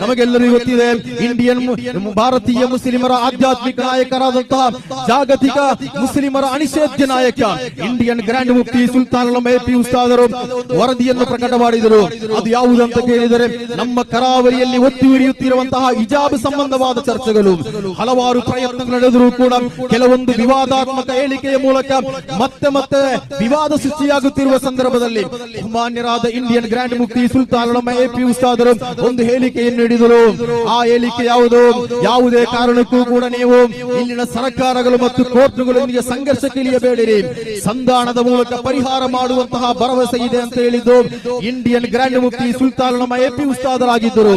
ನಮಗೆಲ್ಲರಿಗೂ ಗೊತ್ತಿದೆ ಇಂಡಿಯನ್ ಭಾರತೀಯ ಮುಸ್ಲಿಮರ ಆಧ್ಯಾತ್ಮಿಕ ನಾಯಕರಾದಂತಹ ಜಾಗತಿಕ ಮುಸ್ಲಿಮರ ಅನಿಷೇಧ್ಯ ನಾಯಕ ಇಂಡಿಯನ್ ಗ್ರ್ಯಾಂಡ್ ಮುಕ್ತಿ ಸುಲ್ತಾನ್ ಪಿ ಉಸ್ತಾದರು ವರದಿಯನ್ನು ಪ್ರಕಟ ಮಾಡಿದರು ಅದು ಯಾವುದಂತ ಕೇಳಿದರೆ ನಮ್ಮ ಕರಾವಳಿಯಲ್ಲಿ ಒತ್ತಿ ಉರಿಯುತ್ತಿರುವಂತಹ ಹಿಜಾಬ್ ಸಂಬಂಧವಾದ ಚರ್ಚೆಗಳು. ಹಲವಾರು ಪ್ರಯತ್ನಗಳು ನಡೆದರೂ ಕೂಡ ಕೆಲವೊಂದು ವಿವಾದಾತ್ಮಕ ಹೇಳಿಕೆಯ ಮೂಲಕ ಮತ್ತೆ ಮತ್ತೆ ವಿವಾದ ಸೃಷ್ಟಿಯಾಗುತ್ತಿರುವ ಸಂದರ್ಭದಲ್ಲಿ ಮಾನ್ಯರಾದ ಇಂಡಿಯನ್ ಗ್ರ್ಯಾಂಡ್ ಮುಕ್ತಿ ಸುಲ್ತಾನ್ ಪಿ ಉಸ್ತಾದರು ಒಂದು ಹೇಳಿಕೆಯನ್ನು ನೀಡಿದರು ಆ ಹೇಳಿಕೆ ಯಾವುದು? ಯಾವುದೇ ಕಾರಣಕ್ಕೂ ಕೂಡ ನೀವು ಇಲ್ಲಿನ ಸರ್ಕಾರಗಳು ಮತ್ತು ಕೋರ್ಟ್ಗಳೊಂದಿಗೆ ಸಂಘರ್ಷಕ್ಕೆ ಇಳಿಯಬೇಡಿರಿ. ಸಂಧಾನದ ಮೂಲಕ ಪರಿಹಾರ ಮಾಡುವಂತಹ ಭರವಸೆ ಇದೆ ಅಂತ ಹೇಳಿದ್ದು, ಇಂಡಿಯನ್ ಗ್ರ್ಯಾಂಡ್ ಮುಕ್ತಿ ಸುಲ್ತಾನ್ ನಮ್ಮ ಎಪಿ ಉಸ್ತಾದರಾಗಿದ್ದರು.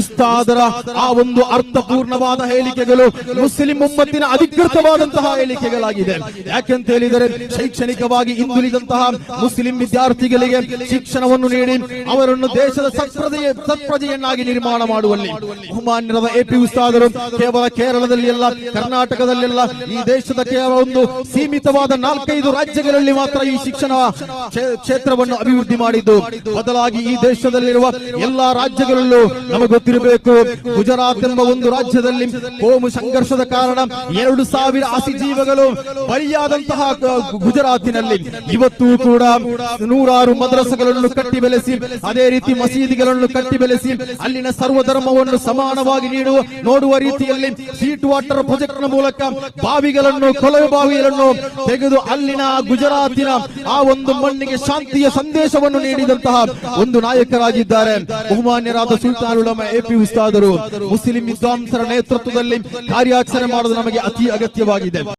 ಉಸ್ತಾದರ ಆ ಒಂದು ಅರ್ಥಪೂರ್ಣವಾದ ಹೇಳಿಕೆಗಳು ಮುಸ್ಲಿಂ ಉಮ್ಮತ್ತಿನ ಅಧಿಕೃತವಾದಂತಹ ಹೇಳಿಕೆಗಳಾಗಿದೆ. ಯಾಕೆಂತ ಹೇಳಿದರೆ, ಶೈಕ್ಷಣಿಕವಾಗಿ ಹಿಂದುಳಿದಂತಹ ಮುಸ್ಲಿಂ ವಿದ್ಯಾರ್ಥಿಗಳಿಗೆ ಶಿಕ್ಷಣವನ್ನು ನೀಡಿ ಅವರನ್ನು ದೇಶದ ಸತ್ಪ್ರಜೆಯ ಸತ್ಪ್ರಜೆಯನ್ನಾಗಿ ನಿರ್ಮಾಣ ಮಾಡುವಲ್ಲಿ ಬಹುಮಾನ್ಯರಾದ ಪಿ ಉಸ್ತಾದರು ಕೇವಲ ಕರ್ನಾಟಕದಲ್ಲೆಲ್ಲ ಈ ದೇಶದ ಕೇವಲ ಒಂದು ಸೀಮಿತವಾದ ನಾಲ್ಕೈದು ರಾಜ್ಯಗಳಲ್ಲಿ ಮಾತ್ರ ಈ ಶಿಕ್ಷಣ ಕ್ಷೇತ್ರವನ್ನು ಅಭಿವೃದ್ಧಿ ಮಾಡಿದ್ದು. ಬದಲಾಗಿ ಈ ದೇಶದಲ್ಲಿರುವ ಎಲ್ಲಾ ರಾಜ್ಯಗಳಲ್ಲೂ ನಮಗೆ ಗೊತ್ತಿರಬೇಕು, ಗುಜರಾತ್ ಎಂಬ ಒಂದು ರಾಜ್ಯದಲ್ಲಿ ಕೋಮು ಸಂಘರ್ಷದ ಕಾರಣ ಎರಡು ಸಾವಿರ ಆಸಿ ಜೀವಗಳು ಬಲಿಯಾದಂತಹ ಗುಜರಾತಿನಲ್ಲಿ ಇವತ್ತು ಕೂಡ ನೂರಾರು ಮದ್ರಸಗಳನ್ನು ಕಟ್ಟಿ ಬೆಳೆಸಿ ಅದೇ ರೀತಿ ಮಸೀದಿಗಳನ್ನು ಕಟ್ಟಿ ಬೆಳೆಸಿ ಅಲ್ಲಿನ ಸರ್ವಧರ್ಮವನ್ನು ಸಮಾನವಾಗಿ ನೀಡುವ ನೋಡುವ ರೀತಿಯಲ್ಲಿ ಸೀಟ್ ವಾಟರ್ ಪ್ರಾಜೆಕ್ಟ್ ಮೂಲಕ ಬಾವಿಗಳನ್ನು, ಕೊಳವೆ ಬಾವಿಗಳನ್ನು ತೆಗೆದು ಅಲ್ಲಿನ ಗುಜರಾತಿನ ಆ ಒಂದು ಮಣ್ಣಿಗೆ ಶಾಂತಿಯ ಸಂದೇಶವನ್ನು ನೀಡಿದಂತಹ ಒಂದು ನಾಯಕರಾಗಿದ್ದಾರೆ. ಬಹುಮಾನ್ಯರಾದ ಸುಲ್ತಾನ್ ಉಲಮ ಎಪಿ ಉಸ್ತಾದರು. ಮುಸ್ಲಿಂ ವಿದ್ವಾಂಸರ ನೇತೃತ್ವದಲ್ಲಿ ಕಾರ್ಯಾಚರಣೆ ಮಾಡುವುದು ನಮಗೆ ಅತಿ ಅಗತ್ಯವಾಗಿದೆ.